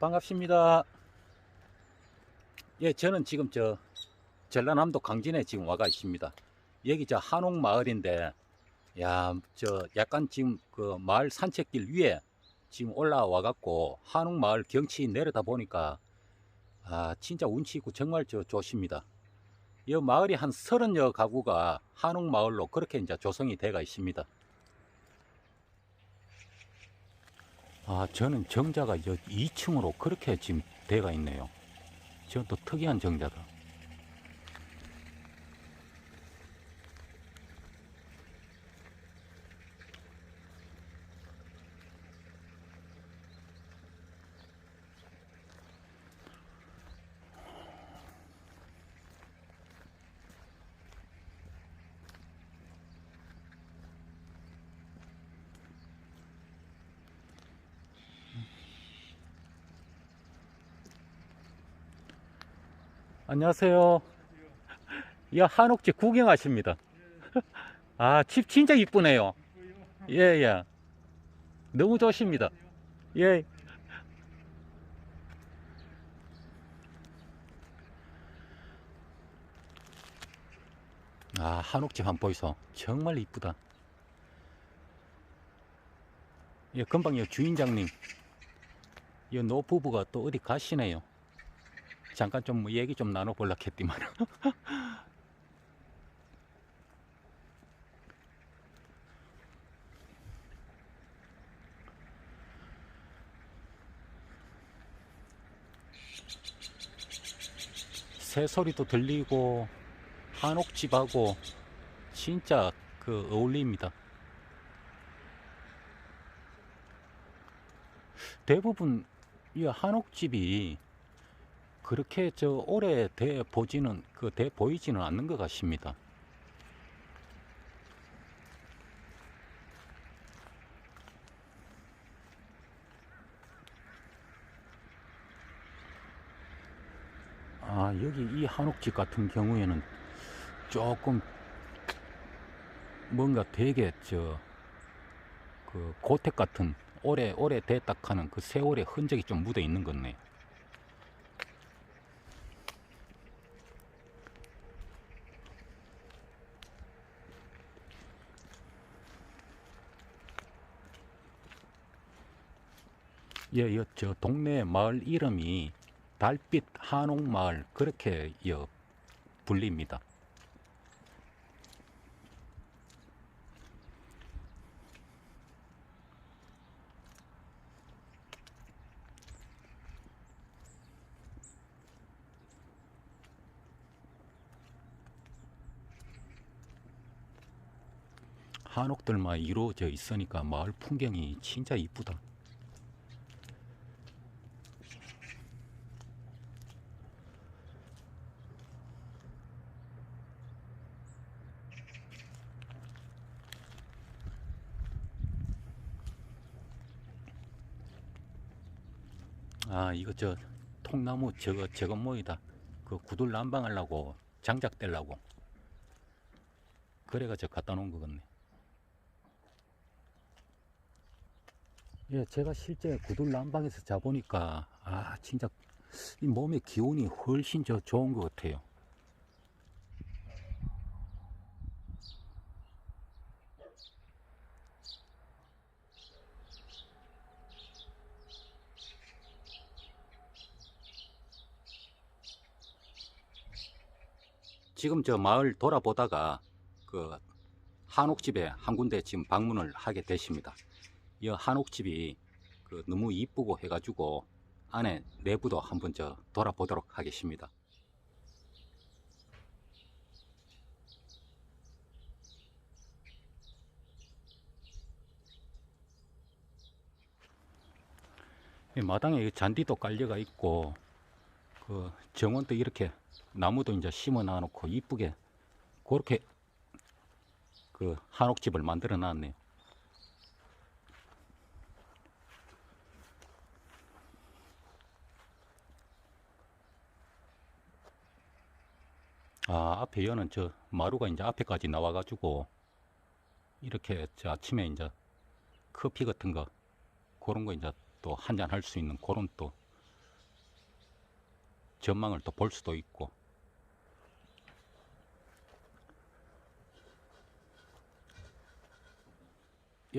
반갑습니다. 예, 저는 지금 저 전라남도 강진에 지금 와가 있습니다. 여기 저 한옥 마을인데, 야, 저 약간 지금 그 마을 산책길 위에 지금 올라와 갖고 한옥 마을 경치 내려다 보니까 아, 진짜 운치 있고 정말 저 좋습니다. 이 마을이 한 서른여 가구가 한옥 마을로 그렇게 이제 조성이 되어 있습니다. 아, 저는 정자가 저 2층으로 그렇게 지금 되어 있네요. 저는 또 특이한 정자다. 안녕하세요. 이 한옥집 구경하십니다. 아, 집 진짜 이쁘네요. 예, 예. 너무 좋습니다. 예. 아, 한옥집 한번 보이소. 정말 이쁘다. 예, 금방 이 주인장님, 이 노부부가 또 어디 가시네요. 잠깐 좀뭐 얘기 좀 나눠볼라 했디만. 새소리도 들리고 한옥집하고 진짜 그 어울립니다. 대부분 이 한옥집이 그렇게 저 오래 돼 보지는 그 돼 보이지는 않는 것 같습니다. 아 여기 이 한옥집 같은 경우에는 조금 뭔가 되게 저 그 고택 같은 오래 오래 됐다 하는 그 세월의 흔적이 좀 묻어 있는 거네. 예, 여, 저 동네 마을 이름이 달빛 한옥 마을 그렇게 여 불립니다. 한옥들만 이루어져 있으니까 마을 풍경이 진짜 이쁘다. 아 이거 저 통나무 저거 저거 뭐이다. 그 구들 난방하려고 장작 떼려고. 그래가 저 갖다 놓은 거겠네. 예 제가 실제 구들 난방에서 자보니까 아 진짜 이 몸의 기운이 훨씬 저 좋은 것 같아요 지금 저 마을 돌아보다가 그 한옥집에 한 군데 지금 방문을 하게 되십니다. 이 한옥집이 그 너무 이쁘고 해가지고 안에 내부도 한번 저 돌아보도록 하겠습니다. 이 마당에 이 잔디도 깔려가 있고 그 정원도 이렇게 나무도 이제 심어 놔놓고 이쁘게 그렇게 그 한옥집을 만들어 놨네요. 아, 앞에 여는 저 마루가 이제 앞에까지 나와가지고 이렇게 저 아침에 이제 커피 같은 거 그런 거 이제 또 한잔 할 수 있는 그런 또 전망을 또 볼 수도 있고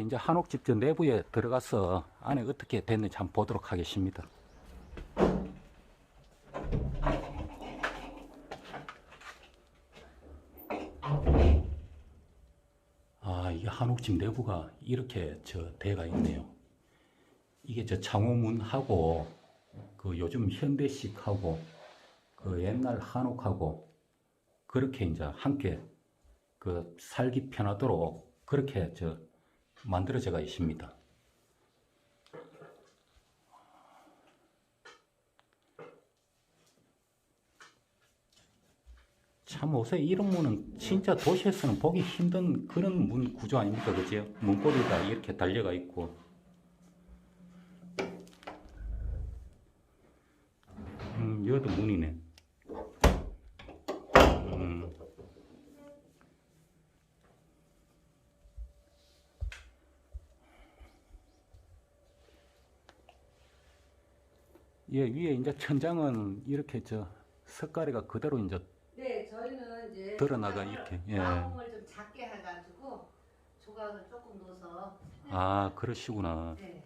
이제 한옥집 저 내부에 들어가서 안에 어떻게 됐는지 한번 보도록 하겠습니다. 아, 이 한옥집 내부가 이렇게 저 돼가 있네요. 이게 저 창호문하고 그 요즘 현대식하고 그 옛날 한옥하고 그렇게 이제 함께 그 살기 편하도록 그렇게 저 만들어져가 있습니다. 참 요새 이런 문은 진짜 도시에서는 보기 힘든 그런 문 구조 아닙니까 그죠? 문고리가 이렇게 달려가 있고 음 여기도 문이네 예 위에 이제 천장은 이렇게 저 석가래가 그대로 이제 네, 저희는 이제 드러나가 이렇게, 예. 마음을 좀 작게 해가지고 조각을 조금 넣어서 아 그러시구나 네,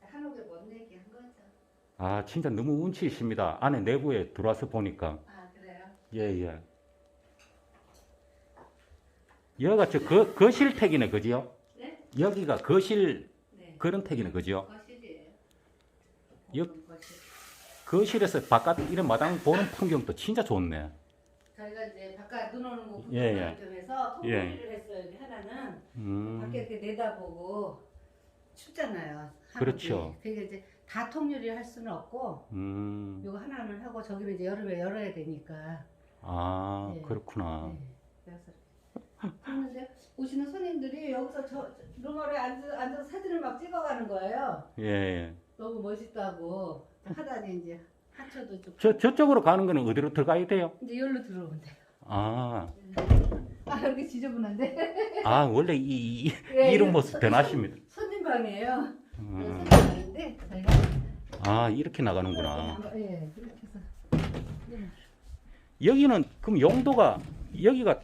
한옥에 못 내게 한 거죠. 아 진짜 너무 운치 있습니다 안에 내부에 들어와서 보니까 아 그래요? 예 예 여기가 저 거, 거실 택이네 그지요? 네? 여기가 거실 네. 그런 택이네 그지요? 거실이에요. 옆- 거실. 거실에서 바깥 이런 마당 보는 풍경도 진짜 좋네 저희가 이제 바깥 눈 오는 거 예, 예. 좀 해서 예. 통일을 했어요. 여기 하나는 음 밖에 이렇게 내다보고 춥잖아요. 한옥이. 그렇죠. 그러니까 이제 다 통유리 할 수는 없고 음, 요거 하나는 하고 저기는 이제 여름에 열어야 되니까. 아 예. 그렇구나 네. 그래서 그런데 오시는 손님들이 여기서 저 앉아, 앉아서 사진을 막 찍어가는 거예요. 예, 예. 너무 멋있다고 하다니 이제 하초도 좀 저 저쪽으로 가는 거는 어디로 들어가야 돼요? 이제 여기로 들어오면 돼요. 아, 아 여기 지저분한데? 아 원래 이, 이 예, 이런 이거 모습 손- 변하십니다 손님 방이에요. 음, 손님 방인데 저희가 아 이렇게 나가는구나 예 이렇게 해서 예. 여기는 그럼 용도가 여기가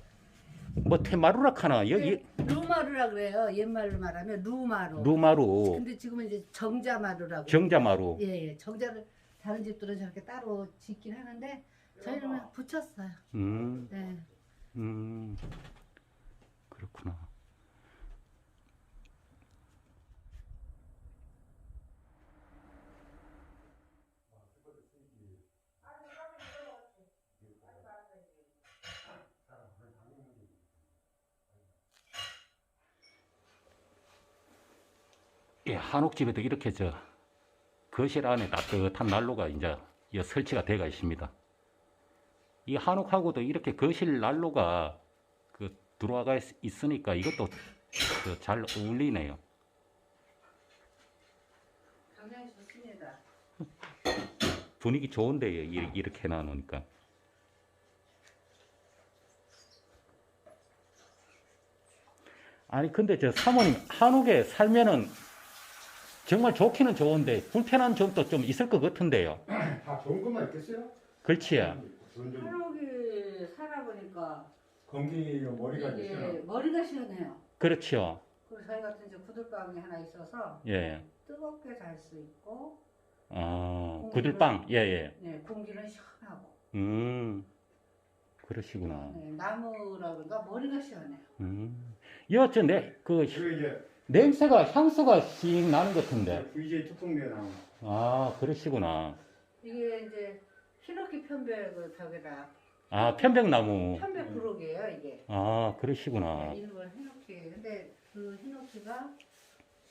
뭐 테마루라 카나 여기 네, 루마루라 그래요. 옛말로 말하면 루마루. 루마루 근데 지금은 이제 정자마루라고. 정자마루 예, 예. 정자를 다른 집들은 저렇게 따로 짓긴 하는데 저희는 그냥 붙였어요. 음, 네. 음 그렇구나 예, 한옥집에도 이렇게 저 거실 안에 따뜻한 난로가 이제 이 설치가 되어 있습니다. 이 한옥하고도 이렇게 거실 난로가 그 들어와가 있- 있으니까 이것도 그 잘 어울리네요. 굉장히 좋습니다. 분위기 좋은데요. 이- 이렇게 해놔놓으니까. 아니 근데 저 사모님 한옥에 살면은 정말 좋기는 좋은데 불편한 점도 좀 있을 것 같은데요. 다 좋은 것만 있겠어요? 그렇지? 한옥이 살아보니까 공기가 머리가 이게 되시나? 머리가 시원해요. 그렇죠. 그리고 저희 같은 이제 구들방이 하나 있어서 예. 뜨겁게 잘 수 있고, 아 구들빵. 예 예. 네, 공기는 시원하고, 음 그러시구나. 네, 나무라 그런가 머리가 시원해요. 음. 여저내그 그리고 이제 냄새가 향수가 씩 나는 것 같은데. VJ 뚜껑내 나온 아 그러시구나. 이게 이제 히노키 편백을 벽에다 아 편백나무. 편백 부록이에요 이게. 아 그러시구나. 네, 일본 히노키. 근데 그 히노키가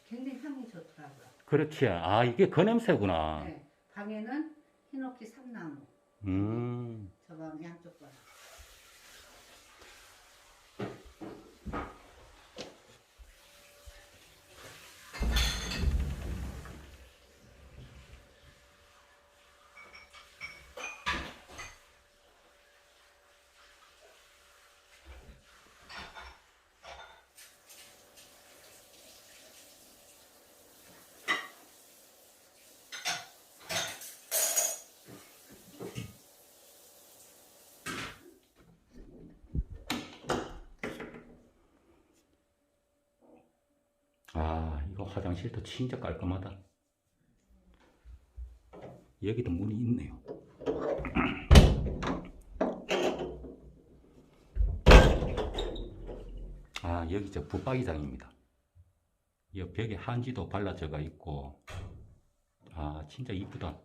굉장히 향이 좋더라고요. 그렇지. 아 이게 그 냄새구나. 네, 방에는 히노키 삼나무. 음. 저 방 양쪽 방. 화장실도 진짜 깔끔하다. 여기도 문이 있네요. 아, 여기 저 붙박이장입니다. 이 벽에 한지도 발라져가 있고, 아, 진짜 이쁘다.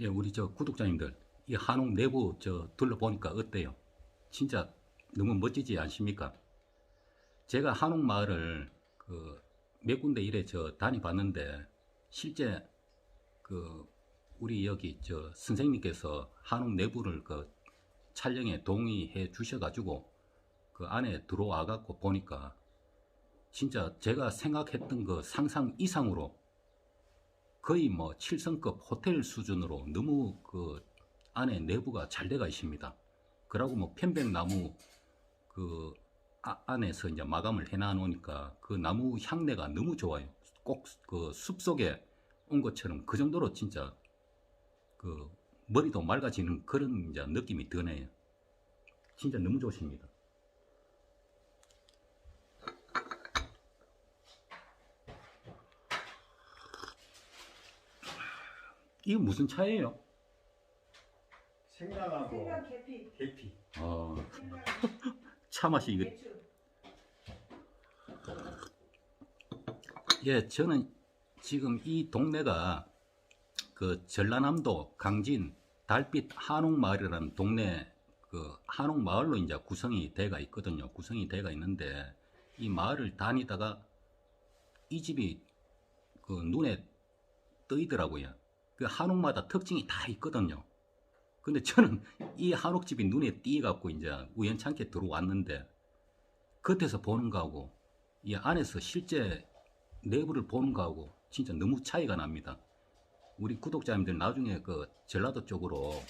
예, 우리 저 구독자님들, 이 한옥 내부 저 둘러보니까 어때요? 진짜 너무 멋지지 않습니까? 제가 한옥 마을을 그 몇 군데 이래 저 다녀봤는데 실제 그 우리 여기 저 선생님께서 한옥 내부를 그 촬영에 동의해 주셔가지고 그 안에 들어와 갖고 보니까 진짜 제가 생각했던 그 상상 이상으로 거의 뭐 7성급 호텔 수준으로 너무 그 안에 내부가 잘 돼가 있습니다. 그러고 뭐 편백나무 그 아- 안에서 이제 마감을 해놔 놓으니까 그 나무 향내가 너무 좋아요. 꼭 그 숲속에 온 것처럼 그 정도로 진짜 그 머리도 맑아지는 그런 이제 느낌이 드네요. 진짜 너무 좋습니다. 이거 무슨 차예요? 생강하고 생강 계피, 계피. 어, 생강, 차 맛이 이거 배추. 예, 저는 지금 이 동네가 그 전라남도 강진 달빛 한옥마을이라는 동네 그 한옥마을로 이제 구성이 돼가 있거든요. 구성이 돼가 있는데 이 마을을 다니다가 이 집이 그 눈에 뜨이더라고요. 그 한옥마다 특징이 다 있거든요. 근데 저는 이 한옥집이 눈에 띄어갖고 이제 우연찮게 들어왔는데 겉에서 보는 거하고 이 안에서 실제 내부를 보는 거하고 진짜 너무 차이가 납니다. 우리 구독자님들 나중에 그 전라도 쪽으로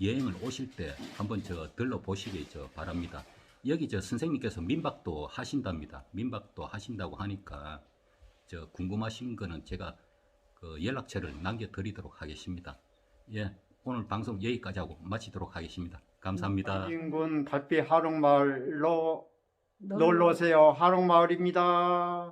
여행을 오실 때 한번 저 들러 보시길 저 바랍니다. 여기 저 선생님께서 민박도 하신답니다. 민박도 하신다고 하니까 저 궁금하신 거는 제가 그 연락처를 남겨드리도록 하겠습니다. 예, 오늘 방송 여기까지 하고 마치도록 하겠습니다. 감사합니다. 인군 달빛 한옥마을로 너- 놀러 오세요. 한옥마을입니다.